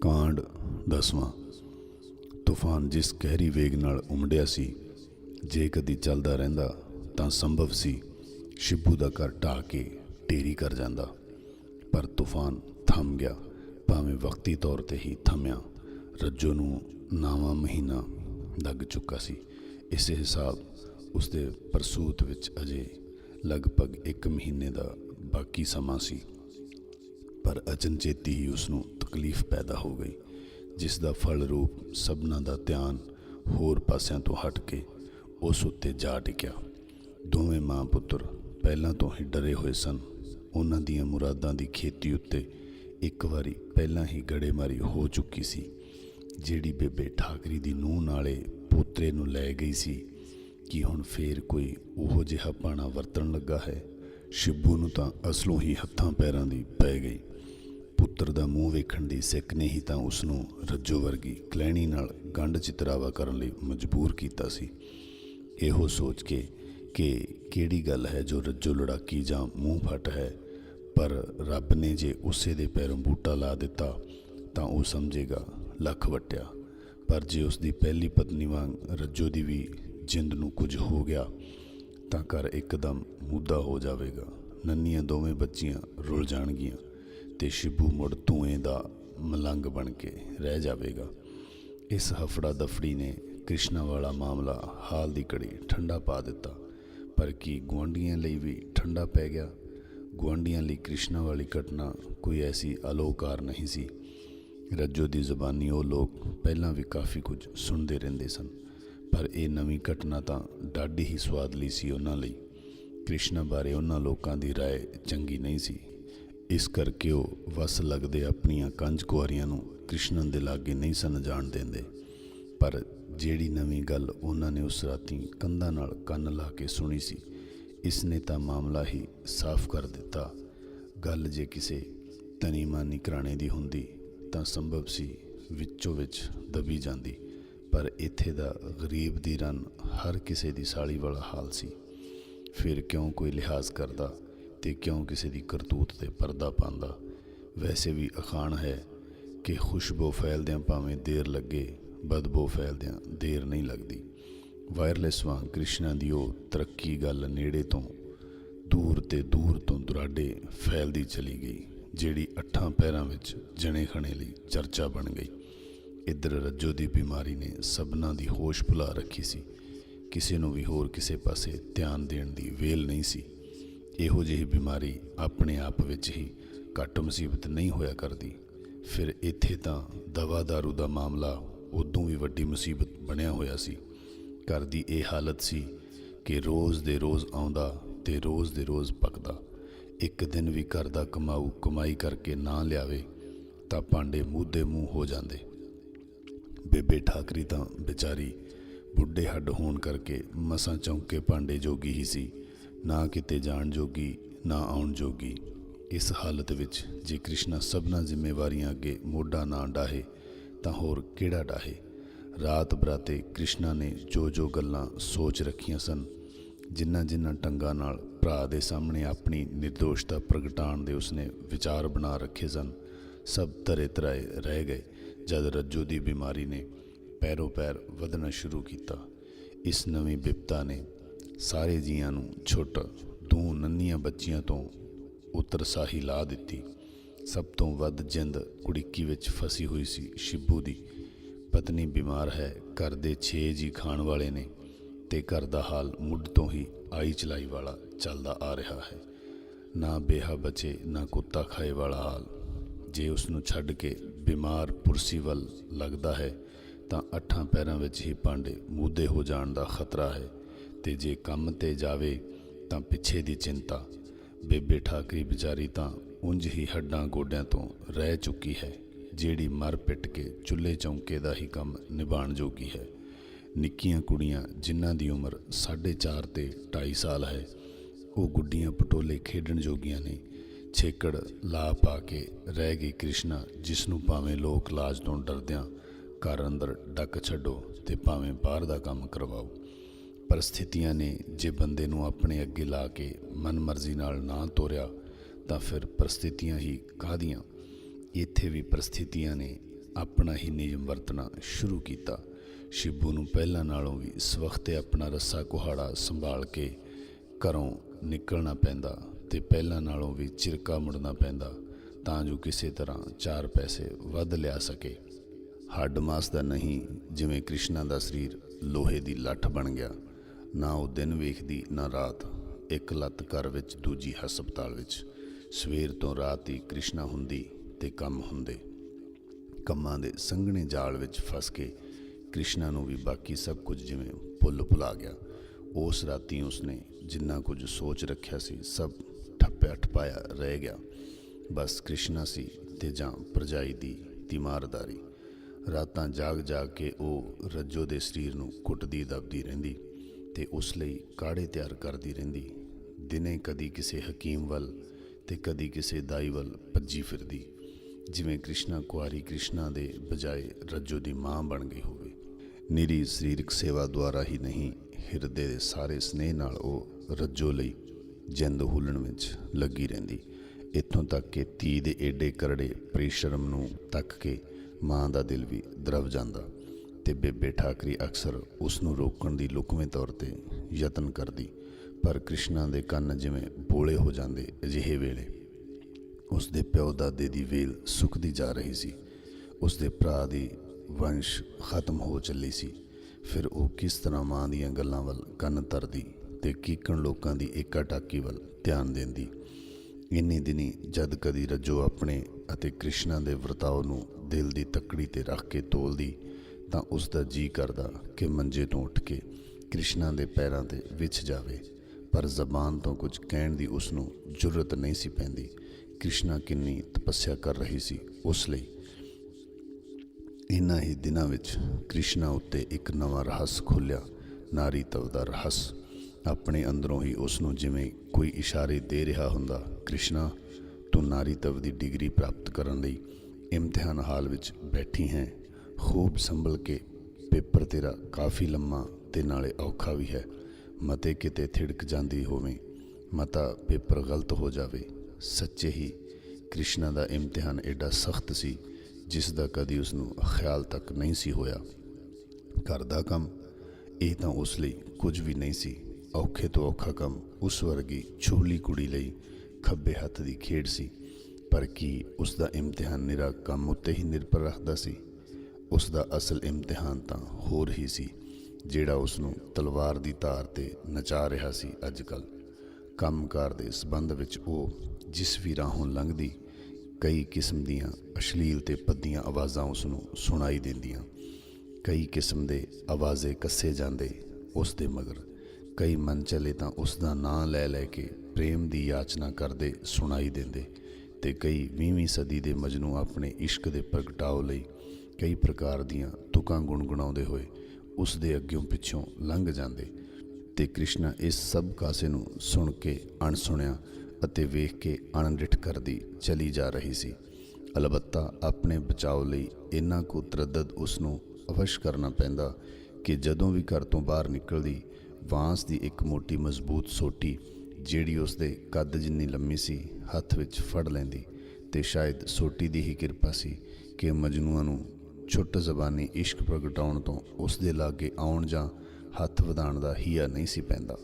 ਕਾਂਡ ਦਸਵਾਂ। ਤੂਫਾਨ ਜਿਸ ਗਹਿਰੀ ਵੇਗ ਨਾਲ ਉਮੜਿਆ ਸੀ, ਜੇ ਕਦੀ ਚੱਲਦਾ ਰਹਿੰਦਾ ਤਾਂ ਸੰਭਵ ਸੀ ਸ਼ਿਬੂ ਦਾ ਘਰ ਢਾਹ ਕੇ ਟੇਰੀ ਕਰ ਜਾਂਦਾ। ਪਰ ਤੂਫਾਨ ਥੰਮ ਗਿਆ, ਭਾਵੇਂ ਵਕਤੀ ਤੌਰ ਤੇ ਹੀ ਥੰਮਿਆ। ਰੱਜੋ ਨੂੰ ਨਾਵਾਂ ਮਹੀਨਾ ਲੱਗ ਚੁੱਕਾ ਸੀ। ਇਸੇ ਹਿਸਾਬ ਉਸਦੇ ਪਰਸੂਤ ਵਿੱਚ ਅਜੇ ਲਗਭਗ 1 ਮਹੀਨੇ ਦਾ ਬਾਕੀ ਸਮਾਂ ਸੀ। ਪਰ ਅਚਨਚੇਤੀ ਹੀ ਉਸ ਨੂੰ ਤਕਲੀਫ ਪੈਦਾ ਹੋ ਗਈ, ਜਿਸ ਦਾ ਫਲ ਰੂਪ ਸਭਨਾਂ ਦਾ ਧਿਆਨ ਹੋਰ ਪਾਸਿਆਂ ਤੋਂ ਹਟ ਕੇ ਉਸ ਉੱਤੇ ਜਾ ਟਿਕਿਆ। ਦੋਵੇਂ ਮਾਂ ਪੁੱਤਰ ਪਹਿਲਾਂ ਤੋਂ ਹੀ ਡਰੇ ਹੋਏ ਸਨ। ਉਹਨਾਂ ਦੀਆਂ ਮੁਰਾਦਾਂ ਦੀ ਖੇਤੀ ਉੱਤੇ ਇੱਕ ਵਾਰੀ ਪਹਿਲਾਂ ਹੀ ਗੜੇਮਾਰੀ ਹੋ ਚੁੱਕੀ ਸੀ, ਜਿਹੜੀ ਬੇਬੇ ਠਾਕਰੀ ਦੀ ਨੂੰਹ ਨਾਲੇ ਪੋਤਰੇ ਨੂੰ ਲੈ ਗਈ ਸੀ, ਕਿ ਹੁਣ ਫੇਰ ਕੋਈ ਉਹੋ ਜਿਹਾ ਪਾਣਾ ਵਰਤਣ ਲੱਗਾ ਹੈ। ਸ਼ਿੱਬੂ ਨੂੰ ਤਾਂ ਅਸਲੋਂ ਹੀ ਹੱਥਾਂ ਪੈਰਾਂ ਦੀ ਪੈ ਗਈ। ਪੁੱਤਰ ਦਾ ਮੂੰਹ ਵੇਖਣ ਦੀ ਸਿੱਖ ਨੇ ਹੀ ਤਾਂ ਉਸ ਨੂੰ ਰੱਜੋ ਵਰਗੀ ਕਲੈਣੀ ਨਾਲ ਗੰਢ ਚਿਤਰਾਵਾ ਕਰਨ ਲਈ ਮਜਬੂਰ ਕੀਤਾ ਸੀ। ਇਹੋ ਸੋਚ ਕੇ ਕਿ ਕਿਹੜੀ ਗੱਲ ਹੈ ਜੋ ਰੱਜੋ ਲੜਾਕੀ ਜਾਂ ਮੂੰਹ ਫਟ ਹੈ, ਪਰ ਰੱਬ ਨੇ ਜੇ ਉਸੇ ਦੇ ਪੈਰੋਂ ਬੂਟਾ ਲਾ ਦਿੱਤਾ, ਤਾਂ ਉਹ ਸਮਝੇਗਾ, ਲੱਖ ਵਟਿਆ। ਪਰ ਜੇ ਉਸ ਦੀ ਪਹਿਲੀ ਪਤਨੀ ਵਾਂਗ ਰੱਜੋ ਦੀ ਵੀ ਜਿੰਦ ਨੂੰ ਕੁਝ ਹੋ ਗਿਆ, ਤਾਂ ਘਰ ਇੱਕਦਮ ਮੁੱਦਾ ਹੋ ਜਾਵੇਗਾ। ਨੰਨੀਆਂ ਦੋਵੇਂ ਬੱਚੀਆਂ ਰੁੱਲ ਜਾਣਗੀਆਂ। ਤੇ ਸ਼ਿਬੂ ਮੁੜ ਧੂਏ ਦਾ ਮਲੰਗ ਬਣ ਕੇ ਰਹਿ ਜਾਵੇਗਾ ਇਸ ਹਫੜਾ ਦਫੜੀ ਨੇ ਕ੍ਰਿਸ਼ਨਾ ਵਾਲਾ ਮਾਮਲਾ ਹਾਲ ਦੀ ਘੜੀ ਠੰਡਾ ਪਾ ਦਿੱਤਾ ਪਰ ਕੀ ਗੁਆਂਢੀਆਂ ਲਈ ਵੀ ਠੰਡਾ ਪੈ ਗਿਆ ਗੁਆਂਢੀਆਂ ਲਈ ਕ੍ਰਿਸ਼ਨਾ ਵਾਲੀ ਘਟਨਾ ਕੋਈ ਐਸੀ ਅਲੋਕਾਰ ਨਹੀਂ ਸੀ ਰੱਜੋ ਦੀ ਜ਼ੁਬਾਨੀ ਉਹ ਲੋਕ ਪਹਿਲਾਂ ਵੀ ਕਾਫੀ ਕੁਝ ਸੁਣਦੇ ਰਹਿੰਦੇ ਸਨ ਪਰ ਇਹ ਨਵੀਂ ਘਟਨਾ ਤਾਂ ਡਾਢੀ ਹੀ ਸਵਾਦਲੀ ਸੀ ਉਹਨਾਂ ਲਈ ਕ੍ਰਿਸ਼ਨਾ ਬਾਰੇ ਉਹਨਾਂ ਲੋਕਾਂ ਦੀ رائے ਚੰਗੀ ਨਹੀਂ ਸੀ ਇਸ ਕਰਕੇ ਉਹ ਵਸ ਲੱਗਦੇ ਆਪਣੀਆਂ ਕੰਜ ਕੁਆਰੀਆਂ ਨੂੰ ਕ੍ਰਿਸ਼ਨਨ ਦੇ ਲਾਗੇ ਨਹੀਂ ਸਨ ਜਾਣ ਦਿੰਦੇ। ਪਰ ਜਿਹੜੀ ਨਵੀਂ ਗੱਲ ਉਹਨਾਂ ਨੇ ਉਸ ਰਾਤੀ ਕੰਧਾਂ ਨਾਲ ਕੰਨ ਲਾ ਕੇ ਸੁਣੀ ਸੀ ਇਸ ਨੇ ਤਾਂ ਮਾਮਲਾ ਹੀ ਸਾਫ਼ ਕਰ ਦਿੱਤਾ। ਗੱਲ ਜੇ ਕਿਸੇ ਤਨੀਮਾਨੀ ਕਰਾਣੇ ਦੀ ਹੁੰਦੀ ਤਾਂ ਸੰਭਵ ਸੀ ਵਿੱਚੋਂ ਵਿੱਚ ਦਬੀ ਜਾਂਦੀ, ਪਰ ਇੱਥੇ ਦਾ ਗਰੀਬ ਦੀ ਰਨ ਹਰ ਕਿਸੇ ਦੀ ਸਾਲੀ ਵਾਲਾ ਹਾਲ ਸੀ। ਫਿਰ ਕਿਉਂ ਕੋਈ ਲਿਹਾਜ਼ ਕਰਦਾ? ਤੇ ਕਿਉਂ ਕਿਸੇ ਦੀ ਕਰਤੂਤ ਤੇ ਪਰਦਾ ਪਾਉਂਦਾ? ਵੈਸੇ ਵੀ ਅਖਾਣ ਹੈ ਕਿ ਖੁਸ਼ਬੂ ਫੈਲਦਿਆਂ ਭਾਵੇਂ ਦੇਰ ਲੱਗੇ, ਬਦਬੂ ਫੈਲਦਿਆਂ ਦੇਰ ਨਹੀਂ ਲੱਗਦੀ। ਵਾਇਰਲੈਸ ਵਾਂਗ ਕ੍ਰਿਸ਼ਨਾ ਦੀ ਉਹ ਤਰੱਕੀ ਗੱਲ ਨੇੜੇ ਤੋਂ, ਦੂਰ ਤੇ ਦੂਰ ਤੋਂ ਦੁਰਾਡੇ ਫੈਲਦੀ ਚਲੀ ਗਈ, ਜਿਹੜੀ ਅੱਠਾਂ ਪੈਰਾਂ ਵਿੱਚ ਜਣੇ ਖਣੇ ਲਈ ਚਰਚਾ ਬਣ ਗਈ। ਇੱਧਰ ਰੱਜੋ ਦੀ ਬਿਮਾਰੀ ਨੇ ਸਭਨਾਂ ਦੀ ਹੋਸ਼ ਭੁਲਾ ਰੱਖੀ ਸੀ। ਕਿਸੇ ਨੂੰ ਵੀ ਹੋਰ ਕਿਸੇ ਪਾਸੇ ਧਿਆਨ ਦੇਣ ਦੀ ਵੇਲ ਨਹੀਂ ਸੀ। ਇਹੋ ਜਿਹੀ ਬਿਮਾਰੀ ਆਪਣੇ ਆਪ ਵਿੱਚ ਹੀ ਘੱਟ ਮੁਸੀਬਤ ਨਹੀਂ ਹੋਇਆ ਕਰਦੀ। ਫਿਰ ਇੱਥੇ ਤਾਂ ਦਵਾ ਦਾਰੂ ਦਾ ਮਾਮਲਾ ਉਦੋਂ ਵੀ ਵੱਡੀ ਮੁਸੀਬਤ ਬਣਿਆ ਹੋਇਆ ਸੀ। ਘਰ ਦੀ ਇਹ ਹਾਲਤ ਸੀ ਕਿ ਰੋਜ਼ ਦੇ ਰੋਜ਼ ਆਉਂਦਾ ਤੇ ਰੋਜ਼ ਦੇ ਰੋਜ਼ ਪੱਕਦਾ। ਇੱਕ ਦਿਨ ਵੀ ਘਰ ਦਾ ਕਮਾਊ ਕਮਾਈ ਕਰਕੇ ਨਾ ਲਿਆਵੇ ਤਾਂ ਭਾਂਡੇ ਮੂਧੇ ਮੂੰਹ ਹੋ ਜਾਂਦੇ। ਬੇਬੇ ਠਾਕਰੀ ਤਾਂ ਵਿਚਾਰੀ ਬੁੱਢੇ ਹੱਡ ਹੋਣ ਕਰਕੇ ਮਸਾਂ ਚੌਂਕੇ ਭਾਂਡੇ ਜੋਗੀ ਹੀ ਸੀ। ਨਾ ਕਿਤੇ ਜਾਣ ਜੋਗੀ, ਨਾ ਆਉਣ ਜੋਗੀ। ਇਸ ਹਾਲਤ ਵਿੱਚ ਜੇ ਕ੍ਰਿਸ਼ਨਾ ਸਭਨਾ ਜ਼ਿੰਮੇਵਾਰੀਆਂ ਅੱਗੇ ਮੋਢਾ ਨਾ ਡਾਹੇ, ਤਾਂ ਹੋਰ ਕਿਹੜਾ ਡਾਹੇ? ਰਾਤ ਬਰਾਤੇ ਕ੍ਰਿਸ਼ਨਾ ਨੇ ਜੋ ਜੋ ਗੱਲਾਂ ਸੋਚ ਰੱਖੀਆਂ ਸਨ ਜਿਨ੍ਹਾਂ ਜਿਨ੍ਹਾਂ ਟੰਗਾਂ ਨਾਲ ਭਰਾ ਦੇ ਸਾਹਮਣੇ ਆਪਣੀ ਨਿਰਦੋਸ਼ਤਾ ਪ੍ਰਗਟਾਉਣ ਦੇ ਉਸਨੇ ਵਿਚਾਰ ਬਣਾ ਰੱਖੇ ਸਨ, ਸਭ ਤਰੇ ਤਰਾਏ ਰਹਿ ਗਏ, ਜਦ ਰੱਜੋ ਦੀ ਬਿਮਾਰੀ ਨੇ ਪੈਰੋ ਪੈਰ ਵਧਣਾ ਸ਼ੁਰੂ ਕੀਤਾ। ਇਸ ਨਵੀਂ ਬਿਪਤਾ ਨੇ ਸਾਰੇ ਜੀਆਂ ਨੂੰ ਛੁੱਟ ਦੋ ਨੰਨੀਆਂ ਬੱਚੀਆਂ ਤੋਂ ਉਤਰ ਸਾਹੀ ਲਾ ਦਿੱਤੀ। ਸਭ ਤੋਂ ਵੱਧ ਜਿੰਦ ਕੁੜੀਕੀ ਵਿੱਚ ਫਸੀ ਹੋਈ ਸੀ ਸ਼ਿਬੂ ਦੀ। ਪਤਨੀ ਬਿਮਾਰ ਹੈ, ਘਰ ਦੇ 6 ਜੀ ਖਾਣ ਵਾਲੇ ਨੇ ਤੇ ਘਰ ਦਾ ਹਾਲ ਮੁੱਢ ਤੋਂ ਹੀ ਆਈ ਚਲਾਈ ਵਾਲਾ ਚੱਲਦਾ ਆ ਰਿਹਾ ਹੈ। ਨਾ ਬੇਹਾ ਬਚੇ, ਨਾ ਕੁੱਤਾ ਖਾਏ ਵਾਲਾ ਹਾਲ। ਜੇ ਉਸ ਨੂੰ ਛੱਡ ਕੇ ਬਿਮਾਰ ਪੁਰਸੀ ਵੱਲ ਲੱਗਦਾ ਹੈ, ਤਾਂ ਅੱਠਾਂ ਪੈਰਾਂ ਵਿੱਚ ਹੀ ਭਾਂਡੇ ਮੂਦੇ ਹੋ ਜਾਣ ਦਾ ਖਤਰਾ ਹੈ। ਤੇ ਜੇ ਕੰਮ ਤੇ ਜਾਵੇ ਤਾਂ ਪਿੱਛੇ ਦੀ ਚਿੰਤਾ। ਬੇਬੇ ਠਾਕਰੀ ਵਿਚਾਰੀ ਤਾਂ ਉਂਝ ਹੀ ਹੱਡਾਂ ਗੋਡਿਆਂ ਤੋਂ ਰਹਿ ਚੁੱਕੀ ਹੈ, ਜਿਹੜੀ ਮਰ ਪਿੱਟ ਕੇ ਚੁੱਲ੍ਹੇ ਚੌਂਕੇ ਦਾ ਹੀ ਕੰਮ ਨਿਭਾਉਣ ਜੋਗੀ ਹੈ। ਨਿੱਕੀਆਂ ਕੁੜੀਆਂ ਜਿਨ੍ਹਾਂ ਦੀ ਉਮਰ 4.5 ਤੇ 2.5 ਸਾਲ ਹੈ, ਉਹ ਗੁੱਡੀਆਂ ਪਟੋਲੇ ਖੇਡਣ ਜੋਗੀਆਂ ਨੇ। ਛੇਕੜ ਲਾ ਪਾ ਕੇ ਰਹਿ ਗਈ ਕ੍ਰਿਸ਼ਨਾ, ਜਿਸ ਨੂੰ ਭਾਵੇਂ ਲੋਕ ਲਾਜ ਤੋਂ ਡਰਦਿਆਂ ਘਰ ਅੰਦਰ ਡੱਕ ਛੱਡੋ ਤੇ ਭਾਵੇਂ ਬਾਹਰ ਦਾ ਕੰਮ ਕਰਵਾਓ। ਪਰਿਸਥਿਤੀਆਂ ਨੇ ਜੇ ਬੰਦੇ ਨੂੰ ਆਪਣੇ ਅੱਗੇ ਲਾ ਕੇ ਮਨਮਰਜ਼ੀ ਨਾਲ ਨਾ ਤੋਰਿਆ, ਤਾਂ ਫਿਰ ਪਰਿਸਥਿਤੀਆਂ ਹੀ ਕਾਹਦੀਆਂ? ਇੱਥੇ ਵੀ ਪਰਿਸਥਿਤੀਆਂ ਨੇ ਆਪਣਾ ਹੀ ਨਿਯਮ ਵਰਤਣਾ ਸ਼ੁਰੂ ਕੀਤਾ। ਸ਼ਿਬੂ ਨੂੰ ਪਹਿਲਾਂ ਨਾਲੋਂ ਵੀ ਸਵਖਤੇ ਆਪਣਾ ਰੱਸਾ ਕੁਹਾੜਾ ਸੰਭਾਲ ਕੇ ਘਰੋਂ ਨਿਕਲਣਾ ਪੈਂਦਾ ਤੇ ਪਹਿਲਾਂ ਨਾਲੋਂ ਵੀ ਚਿਰਕਾ ਮੁੜਨਾ ਪੈਂਦਾ, ਤਾਂ ਜੋ ਕਿਸੇ ਤਰ੍ਹਾਂ ਚਾਰ ਪੈਸੇ ਵੱਧ ਲਿਆ ਸਕੇ। ਹੱਡ ਮਾਸ ਦਾ ਨਹੀਂ ਜਿਵੇਂ ਕ੍ਰਿਸ਼ਨਾ ਦਾ ਸਰੀਰ ਲੋਹੇ ਦੀ ਲੱਠ ਬਣ ਗਿਆ। ਨਾ ਉਹ ਦਿਨ ਵੇਖਦੀ, ਨਾ ਰਾਤ। ਇੱਕ ਲੱਤ ਘਰ ਵਿੱਚ, ਦੂਜੀ ਹਸਪਤਾਲ ਵਿੱਚ। ਸਵੇਰ ਤੋਂ ਰਾਤ ਹੀ ਕ੍ਰਿਸ਼ਨਾ ਹੁੰਦੀ ਤੇ ਕੰਮ ਹੁੰਦੇ। ਕੰਮਾਂ ਦੇ ਸੰਘਣੇ ਜਾਲ ਵਿੱਚ ਫਸ ਕੇ ਕ੍ਰਿਸ਼ਨਾ ਨੂੰ ਵੀ ਬਾਕੀ ਸਭ ਕੁਝ ਜਿਵੇਂ ਭੁੱਲ ਭੁਲਾ ਗਿਆ। ਉਸ ਰਾਤੀ ਉਸਨੇ ਜਿੰਨਾ ਕੁਝ ਸੋਚ ਰੱਖਿਆ ਸੀ, ਸਭ ਠੱਪਿਆ ਠਪਾਇਆ ਰਹਿ ਗਿਆ। ਬਸ ਕ੍ਰਿਸ਼ਨਾ ਸੀ ਤੇ ਜਾਂ ਪ੍ਰਜਾਈ ਦੀ ਤਿਮਾਰਦਾਰੀ। ਰਾਤਾਂ ਜਾਗ ਜਾਗ ਕੇ ਉਹ ਰੱਜੋ ਦੇ ਸਰੀਰ ਨੂੰ ਕੁੱਟਦੀ ਦਬਦੀ ਰਹਿੰਦੀ। ਤੇ ਉਸ ਲਈ ਕਾੜੇ ਤਿਆਰ ਕਰਦੀ ਰਹਿੰਦੀ। ਦਿਨੇ ਕਦੀ ਕਿਸੇ ਹਕੀਮ ਵੱਲ ਤੇ ਕਦੀ ਕਿਸੇ ਦਾਈ ਵੱਲ ਭੱਜੀ ਫਿਰਦੀ। ਜਿਵੇਂ ਕ੍ਰਿਸ਼ਨਾ ਕੁਆਰੀ ਕ੍ਰਿਸ਼ਨਾ ਦੇ ਬਜਾਏ ਰੱਜੋ ਦੀ ਮਾਂ ਬਣ ਗਈ ਹੋਵੇ। ਨਿਰੀ ਸਰੀਰਕ ਸੇਵਾ ਦੁਆਰਾ ਹੀ ਨਹੀਂ, ਹਿਰਦੇ ਦੇ ਸਾਰੇ ਸਨੇਹ ਨਾਲ ਉਹ ਰੱਜੋ ਲਈ ਜਿੰਦ ਹੂਲਣ ਵਿੱਚ ਲੱਗੀ ਰਹਿੰਦੀ। ਇੱਥੋਂ ਤੱਕ ਕਿ ਤੀ ਦੇ ਏਡੇ ਕਰੜੇ ਪ੍ਰੀਸ਼ਰਮ ਨੂੰ ਤੱਕ ਕੇ ਮਾਂ ਦਾ ਦਿਲ ਵੀ ਦਰਵ ਜਾਂਦਾ। ਤੇ ਬੇਬੇ ਠਾਕਰੀ ਅਕਸਰ ਉਸ ਨੂੰ ਰੋਕਣ ਦੀ ਲੁਕਵੇਂ ਤੌਰ ਤੇ ਯਤਨ ਕਰਦੀ, ਪਰ ਕ੍ਰਿਸ਼ਨਾ ਦੇ ਕੰਨ ਜਿਵੇਂ ਬੋਲੇ ਹੋ ਜਾਂਦੇ ਅਜਿਹੇ ਵੇਲੇ ਉਸ ਦੇ ਪਿਓ ਦਾਦੇ ਦੀ ਵੇਲ ਸੁੱਕਦੀ ਜਾ ਰਹੀ ਸੀ। ਉਸ ਦੇ ਭਰਾ ਦੀ ਵੰਸ਼ ਖਤਮ ਹੋ ਚੱਲੀ ਸੀ। ਫਿਰ ਉਹ ਕਿਸ ਤਰ੍ਹਾਂ ਮਾਂ ਦੀਆਂ ਗੱਲਾਂ ਵੱਲ ਕੰਨ ਤਰਦੀ ਤੇ ਕੀਕਣ ਲੋਕਾਂ ਦੀ ਏਕਾ ਟਾਕੀ ਵੱਲ ਧਿਆਨ ਦਿੰਦੀ। ਇੰਨੇ ਦਿਨੀ ਜਦ ਕਦੀ ਰੱਜੋ ਆਪਣੇ ਅਤੇ ਕ੍ਰਿਸ਼ਨਾ ਦੇ ਵਰਤਾਓ ਨੂੰ ਦਿਲ ਦੀ ਤੱਕੜੀ ਤੇ ਰੱਖ ਕੇ ਤੋਲਦੀ ਤਾਂ ਉਸ ਦਾ ਜੀ ਕਰਦਾ ਕਿ ਮੰਜੇ ਤੋਂ ਉੱਠ ਕੇ ਕ੍ਰਿਸ਼ਨਾ ਦੇ ਪੈਰਾਂ ਤੇ ਵਿਛ ਜਾਵੇ। ਪਰ ਜ਼ਬਾਨ ਤੋਂ ਕੁਝ ਕਹਿਣ ਦੀ ਉਸ ਨੂੰ ਜੁਰਤ ਨਹੀਂ ਸੀ ਪੈਂਦੀ। ਕ੍ਰਿਸ਼ਨਾ ਕਿੰਨੀ ਤਪੱਸਿਆ ਕਰ ਰਹੀ ਸੀ। ਉਸ ਲਈ ਇਨ੍ਹਾਂ ਹੀ ਦਿਨਾਂ ਵਿੱਚ ਕ੍ਰਿਸ਼ਨਾ ਉੱਤੇ ਇੱਕ ਨਵਾਂ ਰਹੱਸ ਖੁੱਲਿਆ ਨਾਰੀ ਤਵ ਦਾ ਰਹੱਸ। ਆਪਣੇ ਅੰਦਰੋਂ ਹੀ ਉਸ ਨੂੰ ਜਿਵੇਂ ਕੋਈ ਇਸ਼ਾਰੇ ਦੇ ਰਿਹਾ ਹੁੰਦਾ, ਕ੍ਰਿਸ਼ਨਾ, ਤੂੰ ਨਾਰੀ ਤਵ ਦੀ ਡਿਗਰੀ ਪ੍ਰਾਪਤ ਕਰਨ ਲਈ ਇਮਤਿਹਾਨ ਹਾਲ ਵਿੱਚ ਬੈਠੀ ਹੈ। ਖੂਬ ਸੰਭਲ ਕੇ ਪੇਪਰ ਤੇਰਾ ਕਾਫੀ ਲੰਮਾ ਤੇ ਨਾਲੇ ਔਖਾ ਵੀ ਹੈ। ਮਤੇ ਕਿਤੇ ਥਿੜਕ ਜਾਂਦੀ ਹੋਵੇ, ਮਤਾ ਪੇਪਰ ਗਲਤ ਹੋ ਜਾਵੇ। ਸੱਚੇ ਹੀ ਕ੍ਰਿਸ਼ਨਾ ਦਾ ਇਮਤਿਹਾਨ ਐਡਾ ਸਖਤ ਸੀ, ਜਿਸ ਦਾ ਕਦੀ ਉਸ ਨੂੰ ਖਿਆਲ ਤੱਕ ਨਹੀਂ ਸੀ ਹੋਇਆ। ਘਰ ਦਾ ਕੰਮ, ਇਹ ਤਾਂ ਉਸ ਲਈ ਕੁਝ ਵੀ ਨਹੀਂ ਸੀ। ਔਖੇ ਤੋਂ ਔਖਾ ਕੰਮ ਉਸ ਵਰਗੀ ਛੋਲੀ ਕੁੜੀ ਲਈ ਖੱਬੇ ਹੱਥ ਦੀ ਖੇਡ ਸੀ। ਪਰ ਕੀ ਉਸ ਦਾ ਇਮਤਿਹਾਨ ਨਿਰਾ ਕੰਮ ਉੱਤੇ ਹੀ ਨਿਰਭਰ ਰੱਖਦਾ ਸੀ? ਉਸ ਦਾ ਅਸਲ ਇਮਤਿਹਾਨ ਤਾਂ ਹੋਰ ਹੀ ਸੀ, ਜਿਹੜਾ ਉਸ ਨੂੰ ਤਲਵਾਰ ਦੀ ਧਾਰ ਤੇ ਨਚਾ ਰਿਹਾ ਸੀ ਅੱਜ ਕੱਲ ਕੰਮਕਾਰ ਦੇ ਸਬੰਧ ਵਿੱਚ ਉਹ ਜਿਸ ਵੀ ਰਾਹੋਂ ਲੰਘਦੀ, ਕਈ ਕਿਸਮ ਦੀਆਂ ਅਸ਼ਲੀਲ ਤੇ ਪੱਦੀਆਂ ਆਵਾਜ਼ਾਂ ਉਸ ਨੂੰ ਸੁਣਾਈ ਦਿੰਦੀਆਂ। ਕਈ ਕਿਸਮ ਦੇ ਆਵਾਜ਼ੇ ਕੱਸੇ ਜਾਂਦੇ ਉਸ ਦੇ ਮਗਰ। ਕਈ ਮਨ ਚਲੇ ਤਾਂ ਉਸ ਦਾ ਨਾਂ ਲੈ ਲੈ ਕੇ ਪ੍ਰੇਮ ਦੀ ਯਾਚਨਾ ਕਰਦੇ ਸੁਣਾਈ ਦਿੰਦੇ ਤੇ ਕਈ 20ਵੀਂ ਸਦੀ ਦੇ ਮਜਨੂ ਆਪਣੇ ਇਸ਼ਕ ਦੇ ਪ੍ਰਗਟਾਓ ਲਈ ਕਈ ਪ੍ਰਕਾਰ ਦੀਆਂ ਤੁਕਾਂ ਗੁਣਗੁਣਾਉਂਦੇ ਹੋਏ ਉਸ ਦੇ ਅੱਗਿਓਂ ਪਿੱਛੋਂ ਲੰਘ ਜਾਂਦੇ ਤੇ ਕ੍ਰਿਸ਼ਨਾ ਇਸ ਸਭ ਕਾਸੇ ਨੂੰ ਸੁਣ ਕੇ ਅਣਸੁਣਿਆ ਅਤੇ ਵੇਖ ਕੇ ਅਣਡਿਠ ਕਰਦੀ ਚਲੀ ਜਾ ਰਹੀ ਸੀ। ਅਲਬੱਤਾ ਆਪਣੇ ਬਚਾਓ ਲਈ ਇੰਨਾ ਕੁ ਤਰਦਦ ਉਸ ਨੂੰ ਅਵਸ਼ ਕਰਨਾ ਪੈਂਦਾ ਕਿ ਜਦੋਂ ਵੀ ਘਰ ਤੋਂ ਬਾਹਰ ਨਿਕਲਦੀ, ਵਾਂਸ ਦੀ ਇੱਕ ਮੋਟੀ ਮਜ਼ਬੂਤ ਸੋਟੀ ਜਿਹੜੀ ਉਸ ਦੇ ਕੱਦ ਜਿੰਨੀ ਲੰਮੀ ਸੀ, ਹੱਥ ਵਿੱਚ ਫੜ ਲੈਂਦੀ ਤੇ ਸ਼ਾਇਦ ਸੋਟੀ ਦੀ ਹੀ ਕਿਰਪਾ ਸੀ ਕਿ ਮਜਨੂਆਂ ਨੂੰ ਛੁੱਟ ਜ਼ਬਾਨੀ ਇਸ਼ਕ ਪ੍ਰਗਟਾਉਣ ਤੋਂ ਉਸ ਦੇ ਲਾਗੇ ਆਉਣ ਜਾਂ ਹੱਥ ਵਧਾਉਣ ਦਾ ਹੀਆ ਨਹੀਂ ਸੀ ਪੈਂਦਾ।